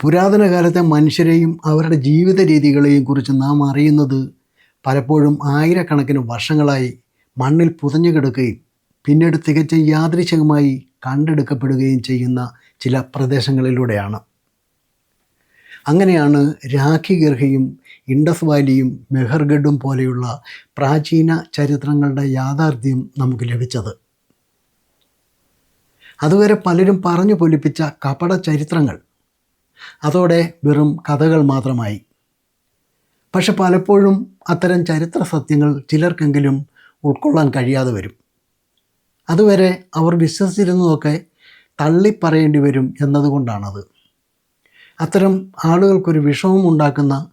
പുരാതന കാലത്തെ മനുഷ്യരെയും അവരുടെ ജീവിത രീതികളെയും കുറിച്ച് നാം അറിയുന്നത് പലപ്പോഴും ആയിരക്കണക്കിന് വർഷങ്ങളായി മണ്ണിൽ പുതഞ്ഞു കിടക്കുകയും പിന്നീട് തികച്ചും യാദൃശികമായി കണ്ടെടുക്കപ്പെടുകയും ചെയ്യുന്ന ചില പ്രദേശങ്ങളിലൂടെയാണ്. അങ്ങനെയാണ് രാഖി ഗർഹയും ഇൻഡസ് വാലിയും മെഹർഗഡും പോലെയുള്ള പ്രാചീന ചരിത്രങ്ങളുടെ യാഥാർത്ഥ്യം നമുക്ക് ലഭിച്ചത്. അതുവരെ പലരും പറഞ്ഞു പൊലിപ്പിച്ച കപട ചരിത്രങ്ങൾ അതോടെ വെറും കഥകൾ മാത്രമായി. പക്ഷെ പലപ്പോഴും അത്തരം ചരിത്ര സത്യങ്ങൾ ചിലർക്കെങ്കിലും ഉൾക്കൊള്ളാൻ കഴിയാതെ വരും. അതുവരെ അവർ വിശ്വസിച്ചിരുന്നതൊക്കെ തള്ളിപ്പറയേണ്ടി വരും എന്നതുകൊണ്ടാണത്. അത്തരം ആളുകൾക്കൊരു വിഷമം ഉണ്ടാക്കുന്ന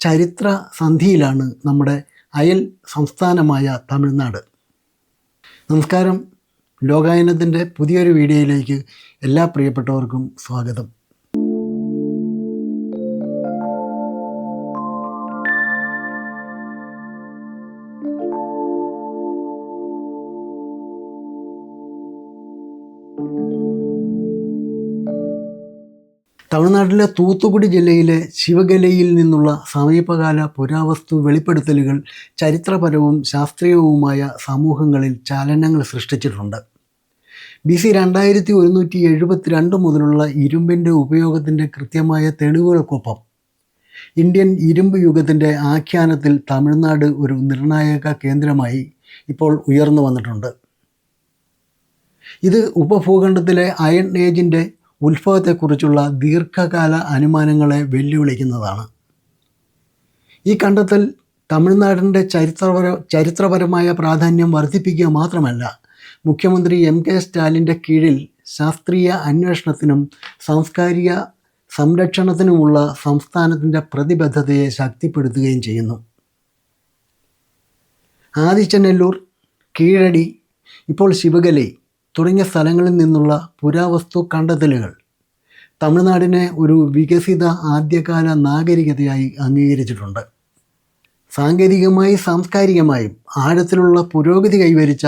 ചരിത്ര സന്ധിയിലാണ് നമ്മുടെ അയൽ സംസ്ഥാനമായ തമിഴ്നാട്. നമസ്കാരം. ലോകായനത്തിന്റെ പുതിയൊരു വീഡിയോയിലേക്ക് എല്ലാ പ്രിയപ്പെട്ടവർക്കും സ്വാഗതം. തമിഴ്നാട്ടിലെ തൂത്തുക്കുടി ജില്ലയിലെ ശിവഗലയിൽ നിന്നുള്ള സമീപകാല പുരാവസ്തു വെളിപ്പെടുത്തലുകൾ ചരിത്രപരവും ശാസ്ത്രീയവുമായ സമൂഹങ്ങളിൽ ചലനങ്ങൾ സൃഷ്ടിച്ചിട്ടുണ്ട്. ബി സി രണ്ടായിരത്തി ഒരുന്നൂറ്റി എഴുപത്തിരണ്ട് മുതലുള്ള ഇരുമ്പിന്റെ ഉപയോഗത്തിന്റെ കൃത്യമായ തെളിവുകൾക്കൊപ്പം ഇന്ത്യൻ ഇരുമ്പ് യുഗത്തിന്റെ ആഖ്യാനത്തിൽ തമിഴ്നാട് ഒരു നിർണായക കേന്ദ്രമായി ഇപ്പോൾ ഉയർന്നു വന്നിട്ടുണ്ട്. ഇത് ഉപഭൂഖണ്ഡത്തിലെ അയൺ ഏജിന്റെ ഉത്ഭവത്തെക്കുറിച്ചുള്ള ദീർഘകാല അനുമാനങ്ങളെ വെല്ലുവിളിക്കുന്നതാണ്. ഈ കണ്ടെത്തൽ തമിഴ്നാടിന്റെ ചരിത്രപര ചരിത്രപരമായ പ്രാധാന്യം വർദ്ധിപ്പിക്കുക മാത്രമല്ല മുഖ്യമന്ത്രി എം കെ സ്റ്റാലിന്റെ കീഴിൽ ശാസ്ത്രീയ അന്വേഷണത്തിനും സാംസ്കാരിക സംരക്ഷണത്തിനുമുള്ള സംസ്ഥാനത്തിന്റെ പ്രതിബദ്ധതയെ ശക്തിപ്പെടുത്തുകയും ചെയ്യുന്നു. ആദിച്ചനെല്ലൂർ കീഴടി ഇപ്പോൾ ശിവഗലൈ തുടങ്ങിയ സ്ഥലങ്ങളിൽ നിന്നുള്ള പുരാവസ്തു കണ്ടെത്തലുകൾ തമിഴ്നാടിനെ ഒരു വികസിത ആദ്യകാല നാഗരികതയായി അംഗീകരിച്ചിട്ടുണ്ട്. സാങ്കേതികമായി സാംസ്കാരികമായും ആഴത്തിലുള്ള പുരോഗതി കൈവരിച്ച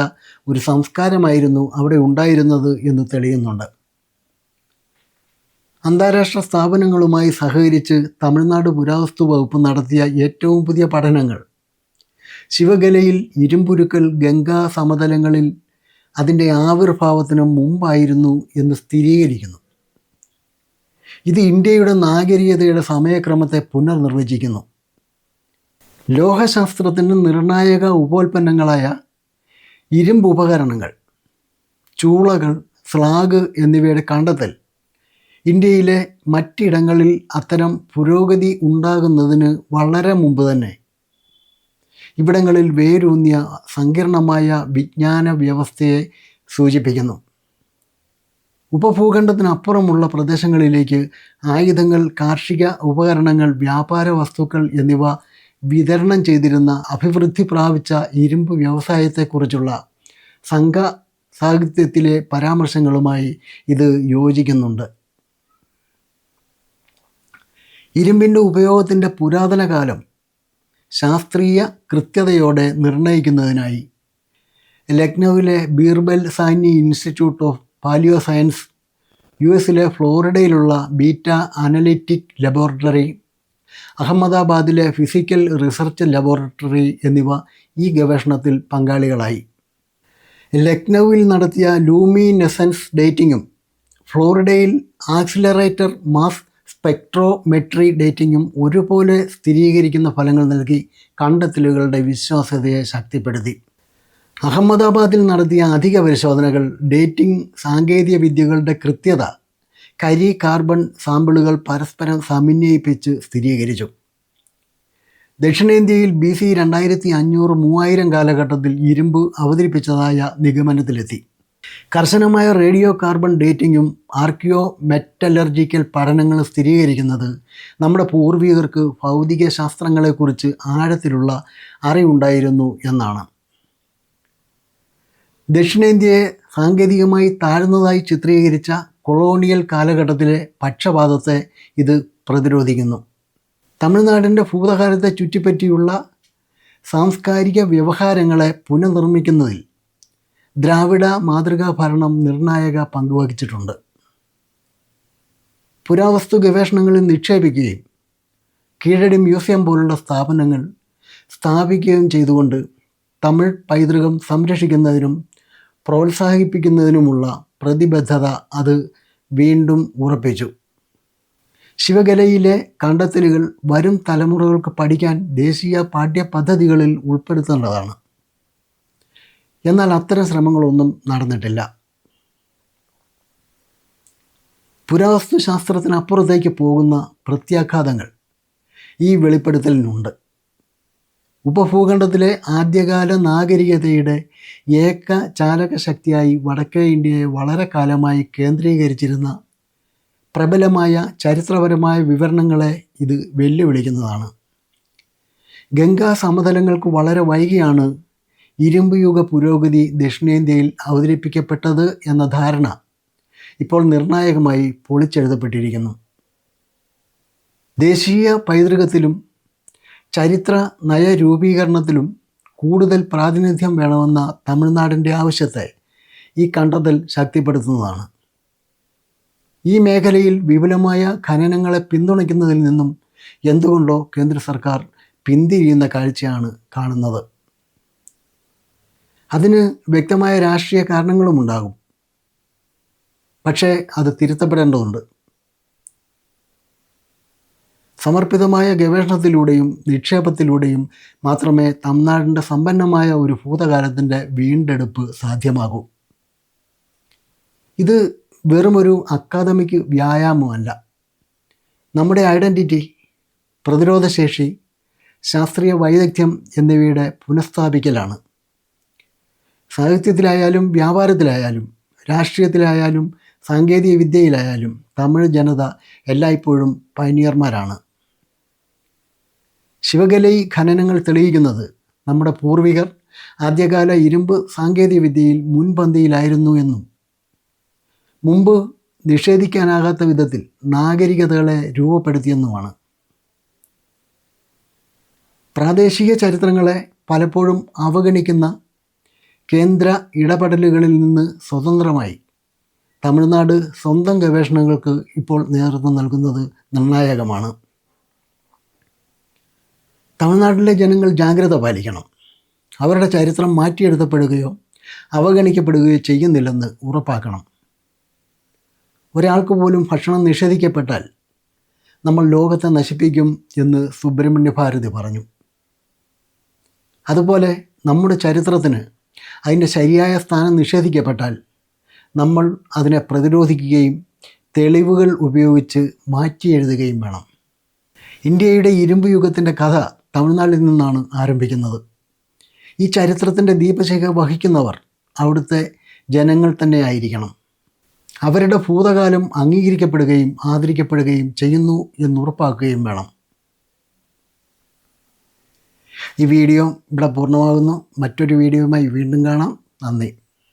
ഒരു സംസ്കാരമായിരുന്നു അവിടെ ഉണ്ടായിരുന്നത് എന്ന് തെളിയുന്നുണ്ട്. അന്താരാഷ്ട്ര സ്ഥാപനങ്ങളുമായി സഹകരിച്ച് തമിഴ്നാട് പുരാവസ്തു വകുപ്പ് നടത്തിയ ഏറ്റവും പുതിയ പഠനങ്ങൾ. ശിവഗലയിൽ ഇരുമ്പുരുക്കൽ ഗംഗാ സമതലങ്ങളിൽ അതിന്റെ ആവിർഭാവത്തിന് മുമ്പായിരുന്നു എന്ന് സ്ഥിരീകരിക്കുന്നു. ഇത് ഇന്ത്യയുടെ നാഗരികതയുടെ സമയക്രമത്തെ പുനർനിർവചിക്കുന്നു. ലോഹശാസ്ത്രത്തിന്റെ നിർണായക ഉപോൽപ്പന്നങ്ങളായ ഇരുമ്പ് ഉപകരണങ്ങൾ ചൂളകൾ സ്ലാഗ് എന്നിവയുടെ കണ്ടെത്തൽ ഇന്ത്യയിലെ മറ്റിടങ്ങളിൽ അത്തരം പുരോഗതി ഉണ്ടാകുന്നതിന് വളരെ മുമ്പ് തന്നെ ഇവിടങ്ങളിൽ വേരൂന്നിയ സങ്കീർണമായ വിജ്ഞാന വ്യവസ്ഥയെ സൂചിപ്പിക്കുന്നു. ഉപഭൂഖണ്ഡത്തിനപ്പുറമുള്ള പ്രദേശങ്ങളിലേക്ക് ആയുധങ്ങൾ കാർഷിക ഉപകരണങ്ങൾ വ്യാപാര വസ്തുക്കൾ എന്നിവ വിതരണം ചെയ്തിരുന്ന അഭിവൃദ്ധി പ്രാപിച്ച ഇരുമ്പ് വ്യവസായത്തെക്കുറിച്ചുള്ള സംഘ സാഹിത്യത്തിലെ പരാമർശങ്ങളുമായി ഇത് യോജിക്കുന്നുണ്ട്. ഇരുമ്പിന്റെ ഉപയോഗത്തിന്റെ പുരാതന കാലം ശാസ്ത്രീയ കൃത്യതയോടെ നിർണയിക്കുന്നതിനായി. ലക്നൌവിലെ Birbal Sahni institute of palaeo science U എസിലെ ഫ്ലോറിഡയിലുള്ള ബീറ്റ അനലിറ്റിക് ലബോറട്ടറി അഹമ്മദാബാദിലെ ഫിസിക്കൽ റിസർച്ച് ലബോറട്ടറി എന്നിവ ഈ ഗവേഷണത്തിൽ പങ്കാളികളായി. ലക്നൌവിൽ നടത്തിയ ലൂമിനെസൻസ് ഡേറ്റിങ്ങും ഫ്ലോറിഡയിൽ ആക്സിലറേറ്റർ മാസ് സ്പെക്ട്രോമെട്രി ഡേറ്റിംഗും ഒരുപോലെ സ്ഥിരീകരിക്കുന്ന ഫലങ്ങൾ നൽകി കണ്ടെത്തലുകളുടെ വിശ്വാസ്യതയെ ശക്തിപ്പെടുത്തി. അഹമ്മദാബാദിൽ നടത്തിയ അധിക പരിശോധനകൾ ഡേറ്റിംഗ് സാങ്കേതിക വിദ്യകളുടെ കൃത്യത കരി കാർബൺ സാമ്പിളുകൾ പരസ്പരം സമന്വയിപ്പിച്ച് സ്ഥിരീകരിച്ചു. ദക്ഷിണേന്ത്യയിൽ ബി സി രണ്ടായിരത്തി അഞ്ഞൂറ് മൂവായിരം കാലഘട്ടത്തിൽ ഇരുമ്പ് അവതരിപ്പിച്ചതായ നിഗമനത്തിലെത്തി. കർശനമായ റേഡിയോ കാർബൺ ഡേറ്റിങ്ങും ആർക്കിയോ മെറ്റലർജിക്കൽ പഠനങ്ങളും സ്ഥിരീകരിക്കുന്നത് നമ്മുടെ പൂർവികർക്ക് ഭൗതിക ശാസ്ത്രങ്ങളെക്കുറിച്ച് ആഴത്തിലുള്ള അറിവുണ്ടായിരുന്നു എന്നാണ്. ദക്ഷിണേന്ത്യയെ സാങ്കേതികമായി താഴ്ന്നതായി ചിത്രീകരിച്ച കൊളോണിയൽ കാലഘട്ടത്തിലെ പക്ഷപാതത്തെ ഇത് പ്രതിരോധിക്കുന്നു. തമിഴ്നാടിന്റെ ഭൂതകാലത്തെ ചുറ്റിപ്പറ്റിയുള്ള സാംസ്കാരിക വ്യവഹാരങ്ങളെ പുനർനിർമ്മിക്കുന്നതിൽ ദ്രാവിഡ മാതൃകാ ഭരണം നിർണായക പങ്കുവഹിച്ചിട്ടുണ്ട്. പുരാവസ്തു ഗവേഷണങ്ങളിൽ നിക്ഷേപിക്കുകയും കീഴടി മ്യൂസിയം പോലുള്ള സ്ഥാപനങ്ങൾ സ്ഥാപിക്കുകയും ചെയ്തുകൊണ്ട് തമിഴ് പൈതൃകം സംരക്ഷിക്കുന്നതിനും പ്രോത്സാഹിപ്പിക്കുന്നതിനുമുള്ള പ്രതിബദ്ധത അത് വീണ്ടും ഉറപ്പിച്ചു. ശിവകലയിലെ കണ്ടെത്തലുകൾ വരും തലമുറകൾക്ക് പഠിക്കാൻ ദേശീയ പാഠ്യപദ്ധതികളിൽ ഉൾപ്പെടുത്തേണ്ടതാണ്. എന്നാൽ അത്തരം ശ്രമങ്ങളൊന്നും നടന്നിട്ടില്ല. പുരാവസ്തു ശാസ്ത്രത്തിനപ്പുറത്തേക്ക് പോകുന്ന പ്രത്യാഘാതങ്ങൾ ഈ വെളിപ്പെടുത്തലിനുണ്ട്. ഉപഭൂഖണ്ഡത്തിലെ ആദ്യകാല നാഗരികതയുടെ ഏക ചാലക ശക്തിയായി വടക്കേ ഇന്ത്യയെ വളരെ കാലമായി കേന്ദ്രീകരിച്ചിരുന്ന പ്രബലമായ ചരിത്രപരമായ വിവരണങ്ങളെ ഇത് വെല്ലുവിളിക്കുന്നതാണ്. ഗംഗാ സമതലങ്ങൾക്ക് വളരെ വൈകിയാണ് ഇരുമ്പ് യുഗ പുരോഗതി ദക്ഷിണേന്ത്യയിൽ അവതരിപ്പിക്കപ്പെട്ടത് എന്ന ധാരണ ഇപ്പോൾ നിർണായകമായി പൊളിച്ചെഴുതപ്പെട്ടിരിക്കുന്നു. ദേശീയ പൈതൃകത്തിലും ചരിത്ര നയരൂപീകരണത്തിലും കൂടുതൽ പ്രാതിനിധ്യം വേണമെന്ന തമിഴ്നാടിന്റെ ആവശ്യത്തെ ഈ കണ്ടെത്തൽ ശക്തിപ്പെടുത്തുന്നതാണ്. ഈ മേഖലയിൽ വിപുലമായ ഖനനങ്ങളെ പിന്തുണയ്ക്കുന്നതിൽ നിന്നും എന്തുകൊണ്ടോ കേന്ദ്ര സർക്കാർ പിന്തിരിയുന്ന കാഴ്ചയാണ് കാണുന്നത്. അതിന് വ്യക്തമായ രാഷ്ട്രീയ കാരണങ്ങളും ഉണ്ടാകും. പക്ഷേ അത് തിരുത്തപ്പെടേണ്ടതുണ്ട്. സമർപ്പിതമായ ഗവേഷണത്തിലൂടെയും നിക്ഷേപത്തിലൂടെയും മാത്രമേ തമിഴ്നാടിന്റെ സമ്പന്നമായ ഒരു ഭൂതകാലത്തിന്റെ വീണ്ടെടുപ്പ് സാധ്യമാകൂ. ഇത് വെറുമൊരു അക്കാദമിക് വ്യായാമമല്ല. നമ്മുടെ ഐഡന്റിറ്റി പ്രതിരോധശേഷി ശാസ്ത്രീയ വൈദഗ്ധ്യം എന്നിവയുടെ പുനഃസ്ഥാപിക്കലാണ്. സാഹിത്യത്തിലായാലും വ്യാപാരത്തിലായാലും രാഷ്ട്രീയത്തിലായാലും സാങ്കേതിക വിദ്യയിലായാലും തമിഴ് ജനത എല്ലായ്പ്പോഴും പയനിയർമാരാണ്. ശിവകലൈ ഖനനങ്ങൾ തെളിയിക്കുന്നത് നമ്മുടെ പൂർവികർ ആദ്യകാല ഇരുമ്പ് സാങ്കേതിക വിദ്യയിൽ മുൻപന്തിയിലായിരുന്നു എന്നും. മുമ്പ് നിഷേധിക്കാനാകാത്ത വിധത്തിൽ നാഗരികതകളെ രൂപപ്പെടുത്തിയെന്നുമാണ്. പ്രാദേശിക ചരിത്രങ്ങളെ പലപ്പോഴും അവഗണിക്കുന്ന കേന്ദ്ര ഇടപെടലുകളിൽ നിന്ന് സ്വതന്ത്രമായി തമിഴ്നാട് സ്വന്തം ഗവേഷണങ്ങൾക്ക് ഇപ്പോൾ നേതൃത്വം നൽകുന്നത് നിർണായകമാണ്. തമിഴ്നാട്ടിലെ ജനങ്ങൾ ജാഗ്രത പാലിക്കണം. അവരുടെ ചരിത്രം മാറ്റിയെടുത്തപ്പെടുകയോ അവഗണിക്കപ്പെടുകയോ ചെയ്യുന്നില്ലെന്ന് ഉറപ്പാക്കണം. ഒരാൾക്ക് പോലും ഭക്ഷണം നിഷേധിക്കപ്പെട്ടാൽ നമ്മൾ ലോകത്തെ നശിപ്പിക്കും എന്ന് സുബ്രഹ്മണ്യ ഭാരതി പറഞ്ഞു. അതുപോലെ നമ്മുടെ ചരിത്രത്തിന് അതിന്റെ ശരിയായ സ്ഥാനം നിഷേധിക്കപ്പെട്ടാൽ നമ്മൾ അതിനെ പ്രതിരോധിക്കുകയും തെളിവുകൾ ഉപയോഗിച്ച് മാറ്റി എഴുതുകയും വേണം. ഇന്ത്യയുടെ ഇരുമ്പ് യുഗത്തിന്റെ കഥ തമിഴ്നാട്ടിൽ നിന്നാണ് ആരംഭിക്കുന്നത്. ഈ ചരിത്രത്തിന്റെ ദീപശേഖ വഹിക്കുന്നവർ അവിടുത്തെ ജനങ്ങൾ തന്നെ ആയിരിക്കണം. അവരുടെ ഭൂതകാലം അംഗീകരിക്കപ്പെടുകയും ആദരിക്കപ്പെടുകയും ചെയ്യുന്നു എന്നുറപ്പാക്കുകയും വേണം. ഈ വീഡിയോ ഇവിടെ പൂർണമാകുന്നു. മറ്റൊരു വീഡിയോയുമായി വീണ്ടും കാണാം. നന്ദി.